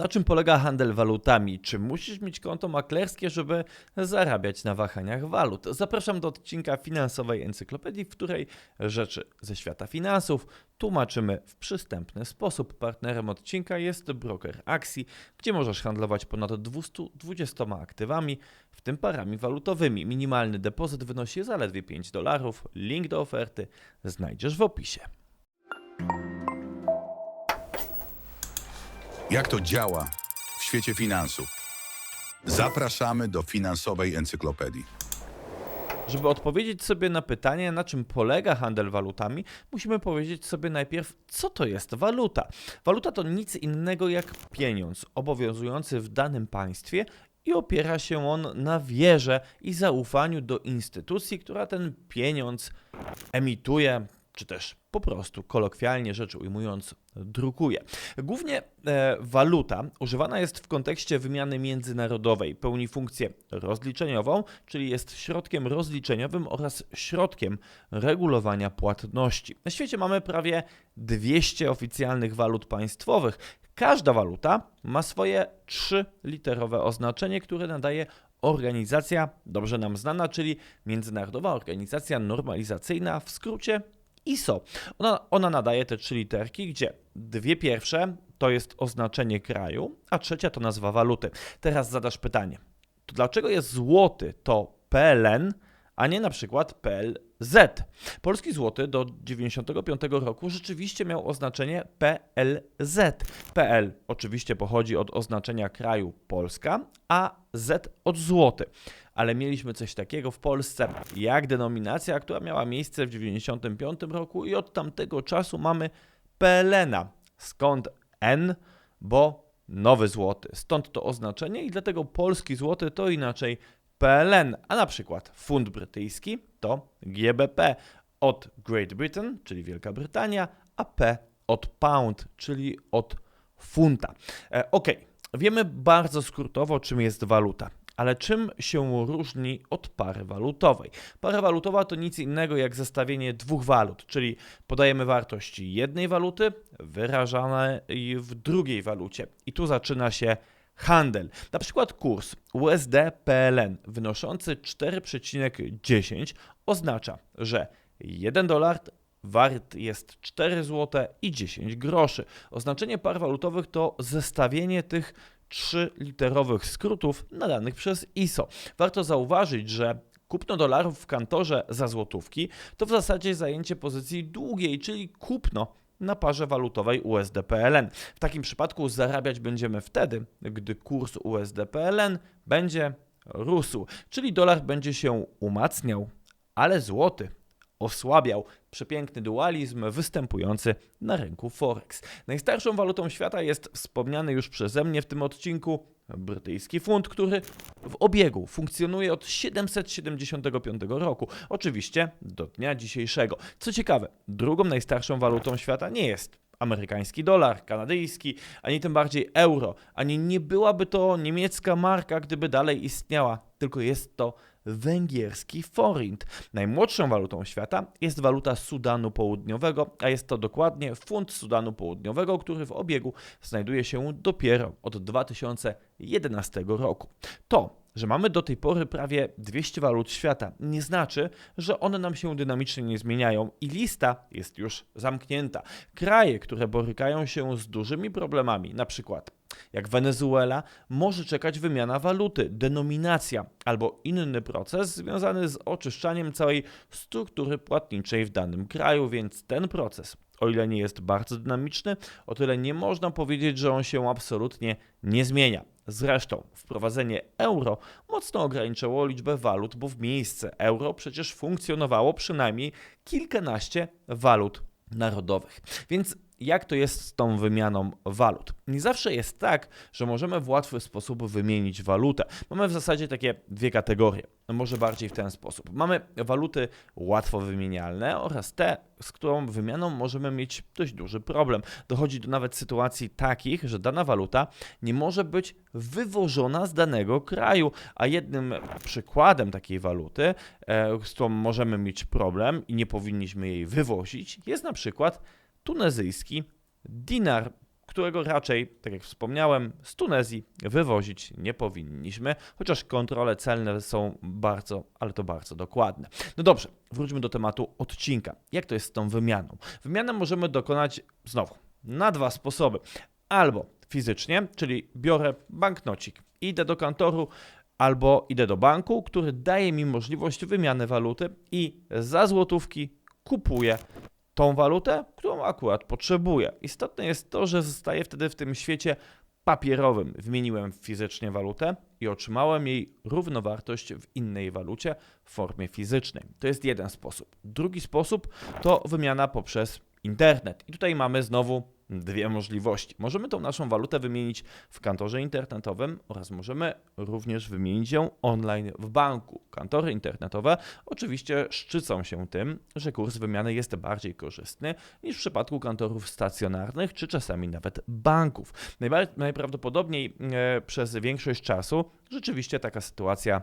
Na czym polega handel walutami? Czy musisz mieć konto maklerskie, żeby zarabiać na wahaniach walut? Zapraszam do odcinka finansowej encyklopedii, w której rzeczy ze świata finansów tłumaczymy w przystępny sposób. Partnerem odcinka jest broker Axi, gdzie możesz handlować ponad 220 aktywami, w tym parami walutowymi. Minimalny depozyt wynosi zaledwie 5 dolarów. Link do oferty znajdziesz w opisie. Jak to działa w świecie finansów? Zapraszamy do finansowej encyklopedii. Żeby odpowiedzieć sobie na pytanie, na czym polega handel walutami, musimy powiedzieć sobie najpierw, co to jest waluta. Waluta to nic innego jak pieniądz obowiązujący w danym państwie i opiera się on na wierze i zaufaniu do instytucji, która ten pieniądz emituje, czy też po prostu, kolokwialnie rzecz ujmując, drukuje. Głównie e, waluta używana jest w kontekście wymiany międzynarodowej, pełni funkcję rozliczeniową, czyli jest środkiem rozliczeniowym oraz środkiem regulowania płatności. Na świecie mamy prawie 200 oficjalnych walut państwowych. Każda waluta ma swoje trzyliterowe oznaczenie, które nadaje organizacja dobrze nam znana, czyli Międzynarodowa Organizacja Normalizacyjna, w skrócie ISO. Ona, ona nadaje te trzy literki, gdzie dwie pierwsze to jest oznaczenie kraju, a trzecia to nazwa waluty. Teraz zadasz pytanie, to dlaczego jest złoty to PLN, a nie na przykład PLZ? Polski złoty do 1995 roku rzeczywiście miał oznaczenie PLZ. PL oczywiście pochodzi od oznaczenia kraju Polska, a Z od złoty ale mieliśmy coś takiego w Polsce jak denominacja, która miała miejsce w 1995 roku i od tamtego czasu mamy PLN-a. Skąd N? Bo nowy złoty. Stąd to oznaczenie i dlatego polski złoty to inaczej PLN, a na przykład funt brytyjski to GBP od Great Britain, czyli Wielka Brytania, a P od pound, czyli od funta. E, ok, wiemy bardzo skrótowo, czym jest waluta. Ale czym się różni od pary walutowej? Para walutowa to nic innego jak zestawienie dwóch walut, czyli podajemy wartości jednej waluty wyrażanej w drugiej walucie. I tu zaczyna się handel. Na przykład kurs USD PLN wynoszący 4,10 oznacza, że 1 dolar wart jest 4 zł i 10 groszy. Oznaczenie par walutowych to zestawienie tych trzyliterowych skrótów nadanych przez ISO. Warto zauważyć, że kupno dolarów w kantorze za złotówki to w zasadzie zajęcie pozycji długiej, czyli kupno na parze walutowej USD-PLN. W takim przypadku zarabiać będziemy wtedy, gdy kurs USD-PLN będzie rósł, czyli dolar będzie się umacniał, ale złoty osłabiał. Przepiękny dualizm występujący na rynku Forex. Najstarszą walutą świata jest wspomniany już przeze mnie w tym odcinku brytyjski funt, który w obiegu funkcjonuje od 775 roku, oczywiście do dnia dzisiejszego. Co ciekawe, drugą najstarszą walutą świata nie jest amerykański dolar, kanadyjski, ani tym bardziej euro, ani nie byłaby to niemiecka marka, gdyby dalej istniała, tylko jest to węgierski forint. Najmłodszą walutą świata jest waluta Sudanu Południowego, a jest to dokładnie funt Sudanu Południowego, który w obiegu znajduje się dopiero od 2011 roku. To że mamy do tej pory prawie 200 walut świata, nie znaczy, że one nam się dynamicznie nie zmieniają i lista jest już zamknięta. Kraje, które borykają się z dużymi problemami, na przykład jak Wenezuela, może czekać wymiana waluty, denominacja albo inny proces związany z oczyszczaniem całej struktury płatniczej w danym kraju, więc ten proces o ile nie jest bardzo dynamiczny, o tyle nie można powiedzieć, że on się absolutnie nie zmienia. Zresztą wprowadzenie euro mocno ograniczyło liczbę walut, bo w miejsce euro przecież funkcjonowało przynajmniej kilkanaście walut narodowych. Więc jak to jest z tą wymianą walut. Nie zawsze jest tak, że możemy w łatwy sposób wymienić walutę. Mamy w zasadzie takie dwie kategorie, może bardziej w ten sposób. Mamy waluty łatwo wymienialne oraz te, z którą wymianą możemy mieć dość duży problem. Dochodzi do nawet sytuacji takich, że dana waluta nie może być wywożona z danego kraju, a jednym przykładem takiej waluty, e, z którą możemy mieć problem i nie powinniśmy jej wywozić, jest na przykład tunezyjski dinar, którego raczej, tak jak wspomniałem, z Tunezji wywozić nie powinniśmy, chociaż kontrole celne są bardzo, ale to bardzo dokładne. No dobrze, wróćmy do tematu odcinka. Jak to jest z tą wymianą? Wymianę możemy dokonać znowu na dwa sposoby. Albo fizycznie, czyli biorę banknocik, idę do kantoru, albo idę do banku, który daje mi możliwość wymiany waluty i za złotówki kupuję tą walutę, którą akurat potrzebuję. Istotne jest to, że zostaję wtedy w tym świecie papierowym. Wymieniłem fizycznie walutę i otrzymałem jej równowartość w innej walucie w formie fizycznej. To jest jeden sposób. Drugi sposób to wymiana poprzez internet. I tutaj mamy znowu dwie możliwości. Możemy tą naszą walutę wymienić w kantorze internetowym oraz możemy również wymienić ją online w banku. Kantory internetowe oczywiście szczycą się tym, że kurs wymiany jest bardziej korzystny niż w przypadku kantorów stacjonarnych czy czasami nawet banków. Najprawdopodobniej e, przez większość czasu rzeczywiście taka sytuacja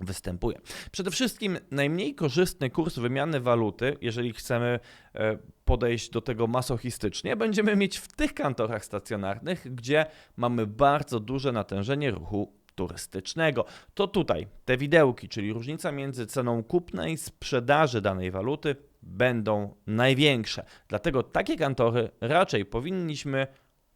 występuje. Przede wszystkim najmniej korzystny kurs wymiany waluty, jeżeli chcemy e, podejść do tego masochistycznie, będziemy mieć w tych kantorach stacjonarnych, gdzie mamy bardzo duże natężenie ruchu turystycznego. To tutaj te widełki, czyli różnica między ceną kupna i sprzedaży danej waluty będą największe. Dlatego takie kantory raczej powinniśmy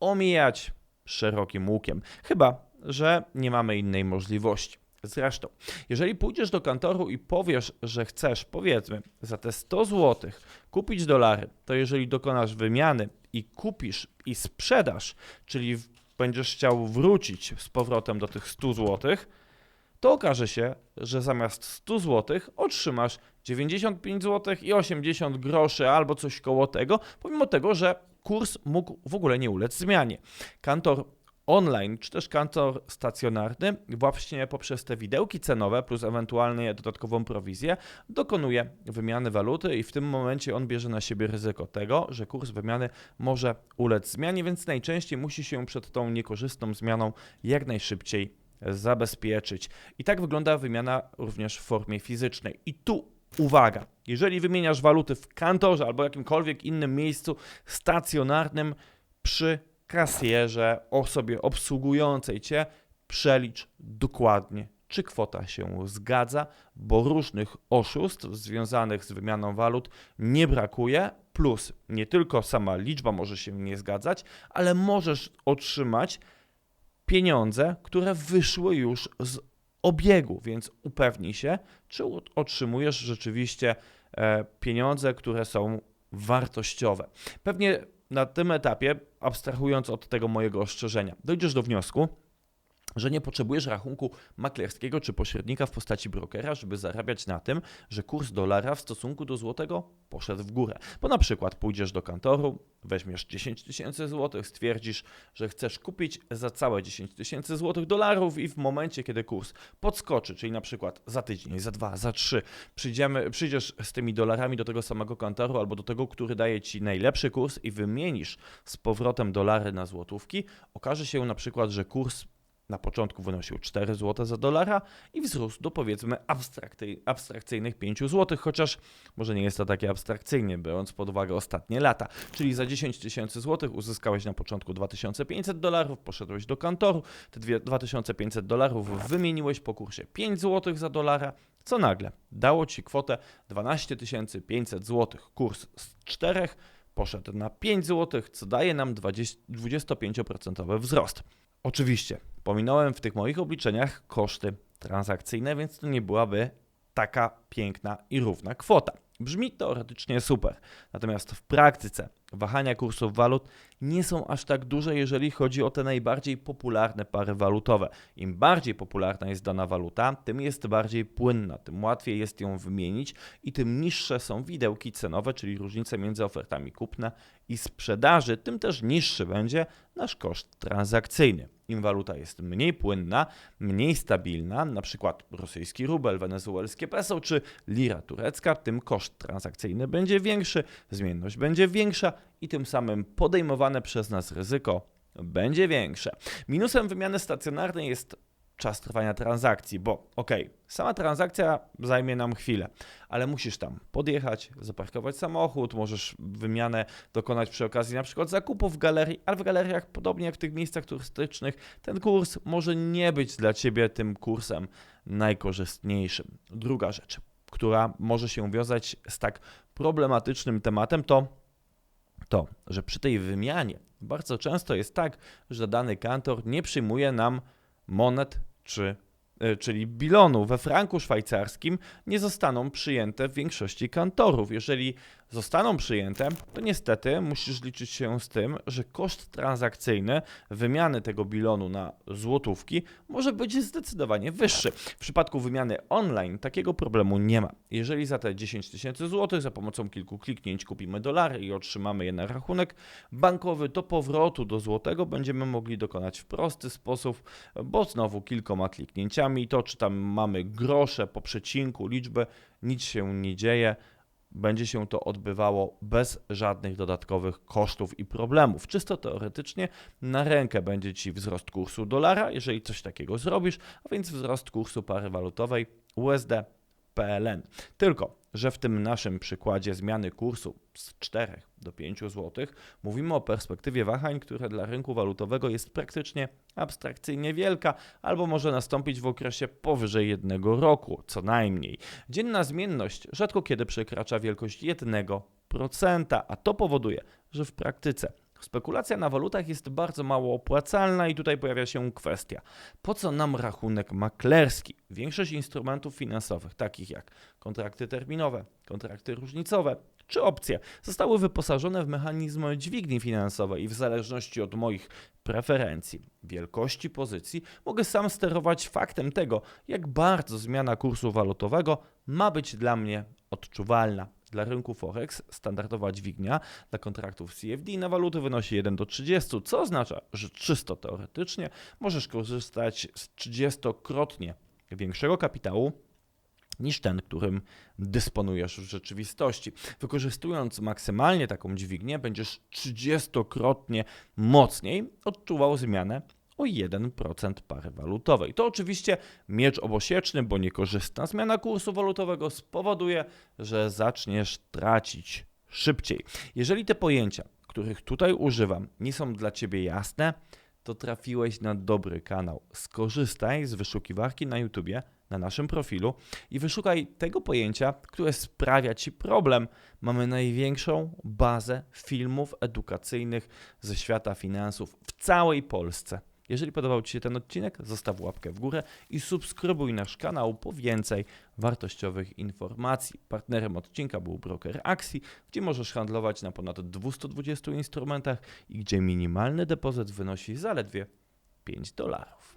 omijać szerokim łukiem, chyba że nie mamy innej możliwości. Zresztą, jeżeli pójdziesz do kantoru i powiesz, że chcesz, powiedzmy, za te 100 zł kupić dolary, to jeżeli dokonasz wymiany i kupisz i sprzedasz, czyli będziesz chciał wrócić z powrotem do tych 100 zł, to okaże się, że zamiast 100 zł otrzymasz 95 zł i 80 groszy albo coś koło tego, pomimo tego, że kurs mógł w ogóle nie ulec zmianie. Kantor online, czy też kantor stacjonarny, właśnie poprzez te widełki cenowe plus ewentualnie dodatkową prowizję, dokonuje wymiany waluty i w tym momencie on bierze na siebie ryzyko tego, że kurs wymiany może ulec zmianie, więc najczęściej musi się przed tą niekorzystną zmianą jak najszybciej zabezpieczyć. I tak wygląda wymiana również w formie fizycznej. I tu uwaga, jeżeli wymieniasz waluty w kantorze albo jakimkolwiek innym miejscu stacjonarnym przy kasjerze, osobie obsługującej cię, przelicz dokładnie, czy kwota się zgadza, bo różnych oszustw związanych z wymianą walut nie brakuje. Plus, nie tylko sama liczba może się nie zgadzać, ale możesz otrzymać pieniądze, które wyszły już z obiegu, więc upewnij się, czy otrzymujesz rzeczywiście e, pieniądze, które są wartościowe. Pewnie na tym etapie, abstrahując od tego mojego ostrzeżenia, dojdziesz do wniosku, że nie potrzebujesz rachunku maklerskiego czy pośrednika w postaci brokera, żeby zarabiać na tym, że kurs dolara w stosunku do złotego poszedł w górę. Bo na przykład pójdziesz do kantoru, weźmiesz 10 tysięcy złotych, stwierdzisz, że chcesz kupić za całe 10 tysięcy złotych dolarów i w momencie, kiedy kurs podskoczy, czyli na przykład za tydzień, za dwa, za trzy, przyjdziemy, przyjdziesz z tymi dolarami do tego samego kantoru albo do tego, który daje ci najlepszy kurs i wymienisz z powrotem dolary na złotówki, okaże się na przykład, że kurs na początku wynosił 4 zł za dolara i wzrósł do powiedzmy abstrakcyjnych 5 zł, chociaż może nie jest to takie abstrakcyjnie, biorąc pod uwagę ostatnie lata. Czyli za 10 tysięcy złotych uzyskałeś na początku 2500 dolarów, poszedłeś do kantoru, te dwie- 2500 dolarów wymieniłeś po kursie 5 zł za dolara, co nagle dało ci kwotę 12 500 zł. Kurs z 4 poszedł na 5 zł, co daje nam 20 25% wzrost. Oczywiście, pominąłem w tych moich obliczeniach koszty transakcyjne, więc to nie byłaby taka piękna i równa kwota. Brzmi teoretycznie super, natomiast w praktyce wahania kursów walut nie są aż tak duże, jeżeli chodzi o te najbardziej popularne pary walutowe. Im bardziej popularna jest dana waluta, tym jest bardziej płynna, tym łatwiej jest ją wymienić i tym niższe są widełki cenowe, czyli różnice między ofertami kupna i sprzedaży, tym też niższy będzie nasz koszt transakcyjny. Im waluta jest mniej płynna, mniej stabilna, na przykład rosyjski rubel, wenezuelskie peso czy lira turecka, tym koszt transakcyjny będzie większy, zmienność będzie większa i tym samym podejmowane przez nas ryzyko będzie większe. Minusem wymiany stacjonarnej jest czas trwania transakcji, bo okej, sama transakcja zajmie nam chwilę, ale musisz tam podjechać, zaparkować samochód, możesz wymianę dokonać przy okazji na przykład zakupu w galerii, ale w galeriach, podobnie jak w tych miejscach turystycznych, ten kurs może nie być dla Ciebie tym kursem najkorzystniejszym. Druga rzecz, która może się wiązać z tak problematycznym tematem, to to, że przy tej wymianie bardzo często jest tak, że dany kantor nie przyjmuje nam monet czy e, czyli bilonu we franku szwajcarskim nie zostaną przyjęte w większości kantorów. Jeżeli zostaną przyjęte, to niestety musisz liczyć się z tym, że koszt transakcyjny wymiany tego bilonu na złotówki może być zdecydowanie wyższy. W przypadku wymiany online takiego problemu nie ma. Jeżeli za te 10 tysięcy złotych za pomocą kilku kliknięć kupimy dolary i otrzymamy je na rachunek bankowy, to powrotu do złotego będziemy mogli dokonać w prosty sposób, bo znowu kilkoma kliknięciami to, czy tam mamy grosze po przecinku, liczbę, nic się nie dzieje będzie się to odbywało bez żadnych dodatkowych kosztów i problemów. Czysto teoretycznie na rękę będzie Ci wzrost kursu dolara, jeżeli coś takiego zrobisz, a więc wzrost kursu pary walutowej USD PLN. Tylko, że w tym naszym przykładzie zmiany kursu z 4 do 5 zł mówimy o perspektywie wahań, która dla rynku walutowego jest praktycznie abstrakcyjnie wielka, albo może nastąpić w okresie powyżej jednego roku, co najmniej. Dzienna zmienność rzadko kiedy przekracza wielkość 1%, a to powoduje, że w praktyce spekulacja na walutach jest bardzo mało opłacalna i tutaj pojawia się kwestia, po co nam rachunek maklerski? Większość instrumentów finansowych, takich jak kontrakty terminowe, kontrakty różnicowe, czy opcje zostały wyposażone w mechanizm dźwigni finansowej i w zależności od moich preferencji, wielkości pozycji, mogę sam sterować faktem tego, jak bardzo zmiana kursu walutowego ma być dla mnie odczuwalna. Dla rynku Forex standardowa dźwignia dla kontraktów CFD na waluty wynosi 1 do 30, co oznacza, że czysto teoretycznie możesz korzystać z 30-krotnie większego kapitału niż ten, którym dysponujesz w rzeczywistości. Wykorzystując maksymalnie taką dźwignię, będziesz 30-krotnie mocniej odczuwał zmianę o 1% pary walutowej. To oczywiście miecz obosieczny, bo niekorzystna zmiana kursu walutowego spowoduje, że zaczniesz tracić szybciej. Jeżeli te pojęcia, których tutaj używam, nie są dla Ciebie jasne, to trafiłeś na dobry kanał. Skorzystaj z wyszukiwarki na YouTubie, na naszym profilu i wyszukaj tego pojęcia, które sprawia Ci problem. Mamy największą bazę filmów edukacyjnych ze świata finansów w całej Polsce. Jeżeli podobał Ci się ten odcinek, zostaw łapkę w górę i subskrybuj nasz kanał po więcej wartościowych informacji. Partnerem odcinka był broker akcji, gdzie możesz handlować na ponad 220 instrumentach i gdzie minimalny depozyt wynosi zaledwie 5 dolarów.